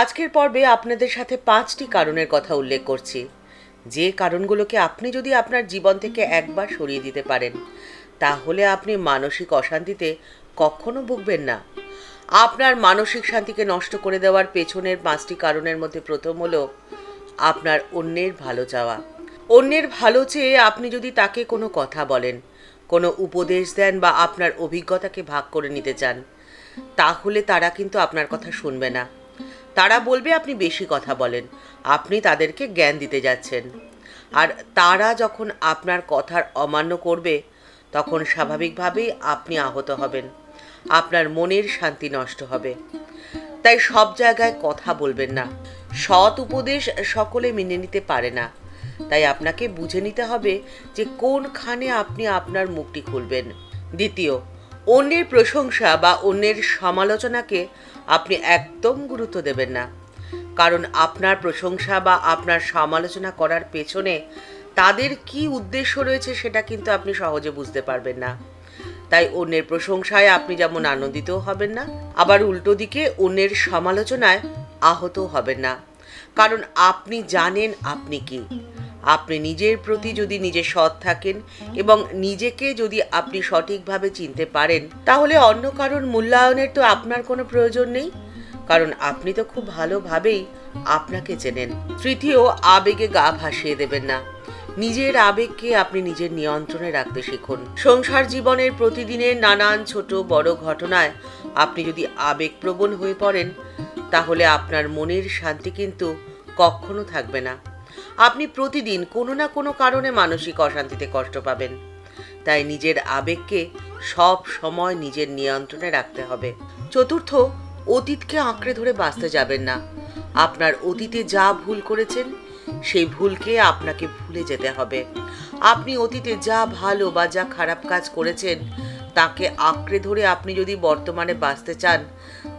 আজকের পর্বে আপনাদের সাথে পাঁচটি কারণের কথা উল্লেখ করছি। যে কারণগুলোকে আপনি যদি আপনার জীবন থেকে একবার সরিয়ে দিতে পারেন, তাহলে আপনি মানসিক অশান্তিতে কখনো ভুগবেন না। আপনার মানসিক শান্তিকে নষ্ট করে দেওয়ার পেছনের পাঁচটি কারণের মধ্যে প্রথম হলো আপনার অন্যের ভালো চাওয়া। অন্যের ভালো চেয়ে আপনি যদি তাকে কোনো কথা বলেন, কোনো উপদেশ দেন বা আপনার অভিজ্ঞতাকে ভাগ করে নিতে চান, তাহলে তারা কিন্তু আপনার কথা শুনবে না। তারা বলবে আপনি বেশি কথা বলেন। আপনি তাদেরকে জ্ঞান দিতে যাচ্ছেন। আর তারা যখন আপনার কথার অমান্য করবে, তখন স্বাভাবিকভাবেই আপনি আহত হবেন। আপনার মনের শান্তি নষ্ট হবে। তাই সব জায়গায় কথা বলবেন না। সৎ উপদেশ সকলে মেনে নিতে পারে না। তাই আপনাকে বুঝে নিতে হবে যে কোনখানে আপনি আপনার মুখটি খুলবেন। দ্বিতীয়, অন্যের প্রশংসা বা অন্যের সমালোচনাকে আপনি একদম গুরুত্ব দেবেন না। কারণ আপনার প্রশংসা বা আপনার সমালোচনা করার পেছনে তাদের কি উদ্দেশ্য রয়েছে সেটা কিন্তু আপনি সহজে বুঝতে পারবেন না। তাই অন্যের প্রশংসায় আপনি যেমন আনন্দিতও হবেন না, আবার উল্টো দিকে অন্যের সমালোচনায় আহতও হবেন না। কারণ আপনি জানেন আপনি কি। আপনি নিজের প্রতি যদি নিজে সৎ থাকেন এবং নিজেকে যদি আপনি সঠিকভাবে চিনতে পারেন, তাহলে অন্য কারোর মূল্যায়নের তো আপনার কোনো প্রয়োজন নেই। কারণ আপনি তো খুব ভালোভাবেই আপনাকে চেনেন। তৃতীয়, আবেগে গা ভাসিয়ে দেবেন না। নিজের আবেগকে আপনি নিজের নিয়ন্ত্রণে রাখতে শিখুন। সংসার জীবনের প্রতিদিনের নানান ছোট বড় ঘটনায় আপনি যদি আবেগপ্রবণ হয়ে পড়েন, তাহলে আপনার মনের শান্তি কিন্তু কখনো থাকবে না। আপনি প্রতিদিন কোনো না কোনো কারণে মানসিক অশান্তিতে কষ্ট পাবেন। তাই নিজের আবেগকে সব সময় নিজের নিয়ন্ত্রণে রাখতে হবে। চতুর্থ, অতীতকে আঁকড়ে ধরে বাঁচতে যাবেন না। আপনার অতীতে যা ভুল করেছেন, সেই ভুলকে আপনাকে ভুলে যেতে হবে। আপনি অতীতে যা ভালো বা যা খারাপ কাজ করেছেন তাকে আঁকড়ে ধরে আপনি যদি বর্তমানে বাঁচতে চান,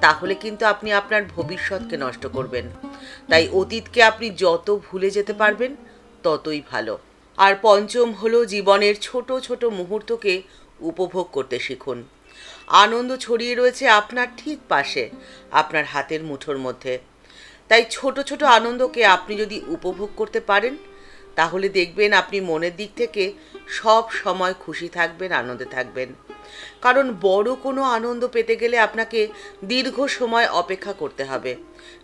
তাহলে কিন্তু আপনি আপনার ভবিষ্যৎকে নষ্ট করবেন। তাই অতীতকে আপনি যত ভুলে যেতে পারবেন, ততই ভালো। আর পঞ্চম হলো জীবনের ছোট ছোট মুহূর্তকে উপভোগ করতে শিখুন। আনন্দ ছড়িয়ে রয়েছে আপনার ঠিক পাশে, আপনার হাতের মুঠোর মধ্যে। তাই ছোট ছোট আনন্দকে আপনি যদি উপভোগ করতে পারেন তাহলে দেখবেন আপনি মনের দিক থেকে সব সময় খুশি থাকবেন, আনন্দে থাকবেন। কারণ বড় কোনো আনন্দ পেতে গেলে আপনাকে দীর্ঘ সময় অপেক্ষা করতে হবে।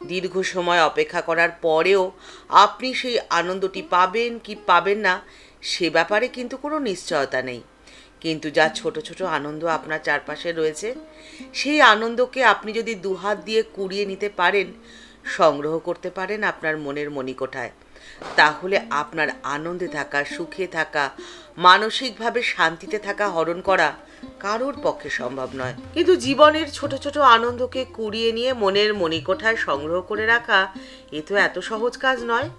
দীর্ঘ সময় অপেক্ষা করার পরেও আপনি সেই আনন্দটি পাবেন কি পাবেন না, সে ব্যাপারে কিন্তু কোনো নিশ্চয়তা নেই। কিন্তু যা ছোট ছোট আনন্দ আপনার চারপাশে রয়েছে, সেই আনন্দকে আপনি যদি দুহাত দিয়ে কুড়িয়ে নিতে পারেন, সংগ্রহ করতে পারেন আপনার মনের মণিকোঠায়। তাহলে আপনার আনন্দে থাকা, সুখে থাকা, মানসিকভাবে শান্তিতে থাকা হরণ করা কারোর পক্ষে সম্ভব নয়। কিন্তু জীবনের ছোট ছোট আনন্দকে কুড়িয়ে নিয়ে মনের মণিকোঠায় সংগ্রহ করে রাখা, এ তো এত সহজ কাজ নয়।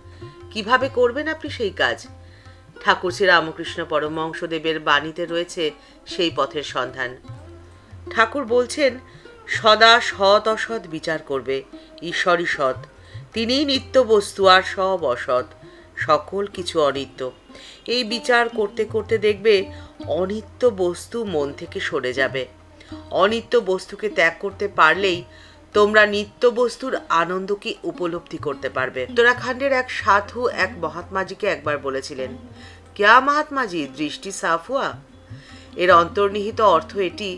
কীভাবে করবেন আপনি সেই কাজ? ঠাকুর শ্রী রামকৃষ্ণ পরমহংসদেবের বাণীতে রয়েছে সেই পথের সন্ধান। ঠাকুর বলছেন, সদা সৎ অসৎ বিচার করবে, ঈশ্বরই সৎ। তিনিই নিত্য বস্তু আর সব অসৎ, সকল কিছু অনিত্য। এই বিচার করতে করতে দেখবে অনিত্য বস্তু মন থেকে সরে যাবে। অনিত্য বস্তুকে ত্যাগ করতে পারলেই তোমরা নিত্য বস্তুর আনন্দকে উপলব্ধি করতে পারবে। উত্তরাখণ্ডের এক সাধু এক মহাত্মাজিকে একবার বলেছিলেন, ক্যা মহাত্মাজি, দৃষ্টি সাফ হুয়া? এর অন্তর্নিহিত অর্থ এটি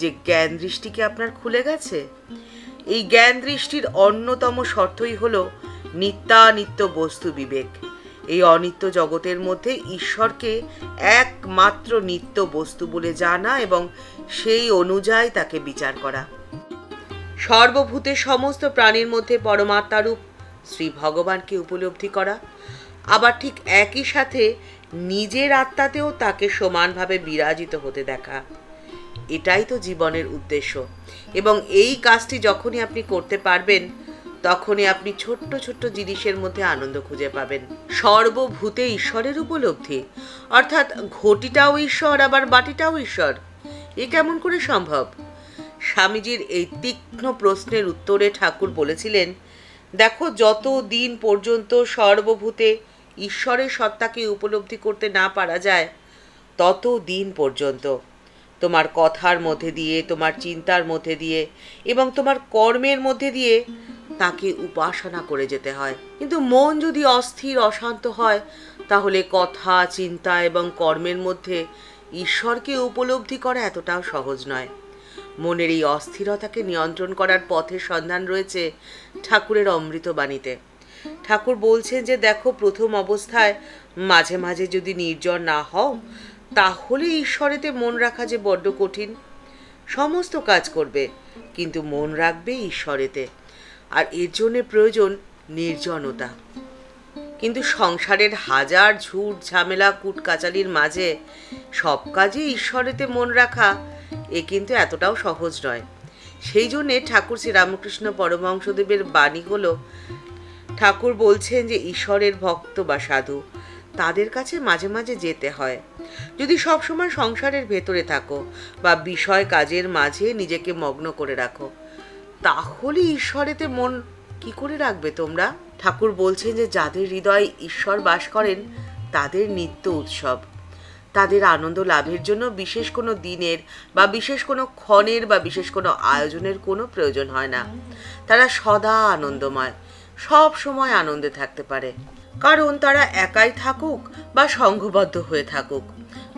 যে জ্ঞান দৃষ্টিকে আপনার খুলে গেছে। এই জ্ঞান দৃষ্টির অন্যতম শর্তই হল নিত্যানিত্য বস্তু বিবেক। এই অনিত্য জগতের মধ্যে ঈশ্বরকে একমাত্র নিত্য বস্তু বলে জানা এবং সেই অনুযায়ী তাকে বিচার করা। সর্বভূতের সমস্ত প্রাণীর মধ্যে পরমাত্মারূপ শ্রী ভগবানকে উপলব্ধি করা। আবার ঠিক একই সাথে নিজের আত্মাতেও তাকে সমানভাবে বিরাজিত হতে দেখা। এটাই তো জীবনের উদ্দেশ্য। এবং এই কাজটি যখনই আপনি করতে পারবেন, তখনই আপনি ছোট্ট ছোট্ট জিনিসের মধ্যে আনন্দ খুঁজে পাবেন। সর্বভূতে ঈশ্বরের উপলব্ধি। অর্থাৎ ঘটিটাও ঈশ্বর, আবার বাটিটাও ঈশ্বর। এ কেমন করে সম্ভব? স্বামীজির এই তীক্ষ্ণ প্রশ্নের উত্তরে ঠাকুর বলেছিলেন, দেখো যত দিন পর্যন্ত সর্বভূতে ঈশ্বরের সত্তাকে উপলব্ধি করতে না পারা যায় তত দিন পর্যন্ত। তোমার কথার মধ্যে দিয়ে, তোমার চিন্তার মধ্যে দিয়ে এবং তোমার কর্মের মধ্যে দিয়ে তাকে উপাসনা করে যেতে হয়। কিন্তু মন যদি অস্থির, অশান্ত হয়, তাহলে কথা, চিন্তা এবং কর্মের মধ্যে ঈশ্বরকে উপলব্ধি করা এতটাও সহজ নয়। মনের এই অস্থিরতাকে নিয়ন্ত্রণ করার পথের সন্ধান রয়েছে ঠাকুরের অমৃত বাণীতে। ঠাকুর বলছেন যে, দেখো প্রথম অবস্থায় মাঝে মাঝে যদি নির্জন না হও তাহলে ঈশ্বরেতে মন রাখা যে বড্ড কঠিন। সমস্ত কাজ করবে, কিন্তু মন রাখবে ঈশ্বরেতে। আর এর জন্যে প্রয়োজন নির্জনতা। কিন্তু সংসারের হাজার ঝুট ঝামেলা কুটকাচালির মাঝে সব কাজে ঈশ্বরেতে মন রাখা, এ কিন্তু এতটাও সহজ নয়। সেই জন্যে ঠাকুর শ্রীরামকৃষ্ণ পরমহংসদেবের বাণী হলো, ঠাকুর বলছেন যে ঈশ্বরের ভক্ত বা সাধু তাদের কাছে মাঝে মাঝে যেতে হয়। যদি সবসময় সংসারের ভেতরে থাকো বা বিষয় কাজের মাঝে নিজেকে মগ্ন করে রাখো, তাহলে ঈশ্বরেতে মন কি করে রাখবে তোমরা? ঠাকুর বলছেন যে, যাদের হৃদয়ে ঈশ্বর বাস করেন, তাদের নিত্য উৎসব। তাদের আনন্দ লাভের জন্য বিশেষ কোনো দিনের বা বিশেষ কোনো ক্ষণের বা বিশেষ কোনো আয়োজনের কোনো প্রয়োজন হয় না। তারা সদা আনন্দময়, সব সময় আনন্দে থাকতে পারে। কারণ তারা একাই থাকুক বা সংঘবদ্ধ হয়ে থাকুক।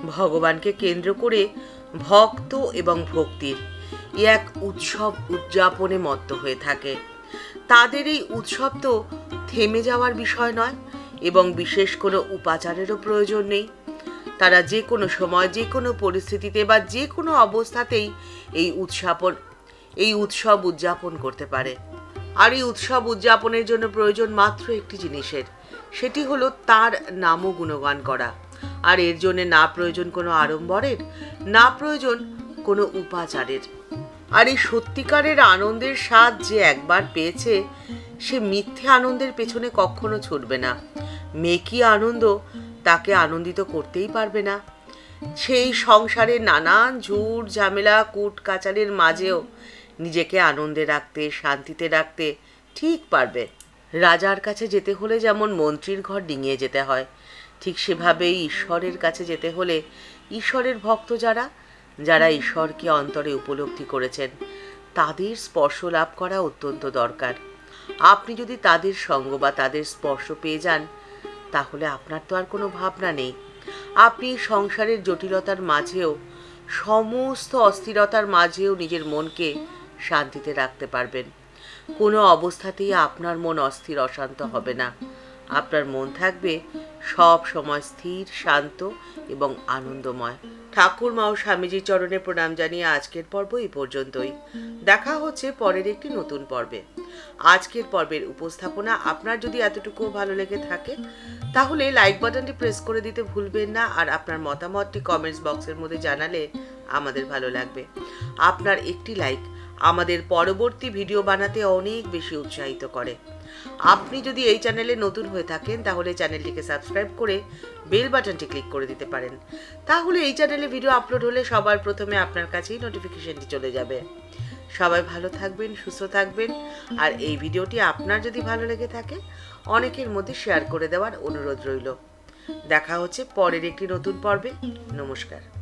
ভগবানকে কেন্দ্র করে ভক্ত এবং ভক্তির এক উৎসব উদযাপনে মত্ত হয়ে থাকে। তাদের এই উৎসব তো থেমে যাওয়ার বিষয় নয় এবং বিশেষ কোনো উপাচারেরও প্রয়োজন নেই। তারা যে কোনো সময়, যে কোনো পরিস্থিতিতে বা যে কোনো অবস্থাতেই এই উৎসাপন, এই উৎসব উদযাপন করতে পারে। আর এই উৎসব উদযাপনের জন্য প্রয়োজন মাত্র একটি জিনিসের। সেটি হলো তার নামও গুণগান করা। আর এর জন্য না প্রয়োজন কোনো আড়ম্বরের, না প্রয়োজন কোনো উপাচারের। আর এই সত্যিকারের আনন্দের স্বাদ যে একবার পেয়েছে, সে মিথ্যে আনন্দের পেছনে কখনো ছুটবে না। মেকি আনন্দ, তাকে আনন্দিত করতেই পারবে না। সেই সংসারে নানান ঝুট ঝামেলা কুট কাচালের মাঝেও নিজেকে আনন্দে রাখতে, শান্তিতে রাখতে ঠিক পারবে। রাজার কাছে যেতে হলে যেমন মন্ত্রীর ঘর ডিঙিয়ে যেতে হয়, ঠিক সেভাবেই ঈশ্বরের কাছে যেতে হলে ঈশ্বরের ভক্ত যারা যারা ঈশ্বরকে অন্তরে উপলব্ধি করেছেন, তাদের স্পর্শ লাভ করা অত্যন্ত দরকার। আপনি যদি তাদের সঙ্গ বা তাদের স্পর্শ পেয়ে যান, তাহলে আপনার তো আর কোনো ভাবনা নেই। আপনি সংসারের জটিলতার মাঝেও, সমস্ত অস্থিরতার মাঝেও নিজের মনকে শান্তিতে রাখতে পারবেন। কোনো অবস্থাতেই আপনার মন অস্থির, অশান্ত হবে না। আপনার মন থাকবে সব সময় স্থির, শান্ত এবং আনন্দময়। ঠাকুর মা ও স্বামীজির চরণে প্রণাম জানিয়ে আজকের পর্ব এই পর্যন্তই। দেখা হচ্ছে পরের একটি নতুন পর্বে। আজকের পর্বের উপস্থাপনা আপনার যদি এতটুকু ভালো লেগে থাকে, তাহলে লাইক বাটনটি প্রেস করে দিতে ভুলবেন না আর আপনার মতামতটি কমেন্টস বক্সের মধ্যে জানালে আমাদের ভালো লাগবে। আপনার একটি লাইক আমাদের পরবর্তী ভিডিও বানাতে অনেক বেশি উৎসাহিত করে। আপনি যদি এই চ্যানেলে নতুন হয়ে থাকেন, তাহলে চ্যানেলটিকে সাবস্ক্রাইব করে বেল বাটনটি ক্লিক করে দিতে পারেন। তাহলে এই চ্যানেলে ভিডিও আপলোড হলে সবার প্রথমে আপনার কাছেই নোটিফিকেশনটি চলে যাবে। সবাই ভালো থাকবেন, সুস্থ থাকবেন, আর এই ভিডিওটি আপনার যদি ভালো লেগে থাকে, অনেকের মধ্যে শেয়ার করে দেওয়ার অনুরোধ রইল। দেখা হচ্ছে পরের একটি নতুন পর্বে। নমস্কার।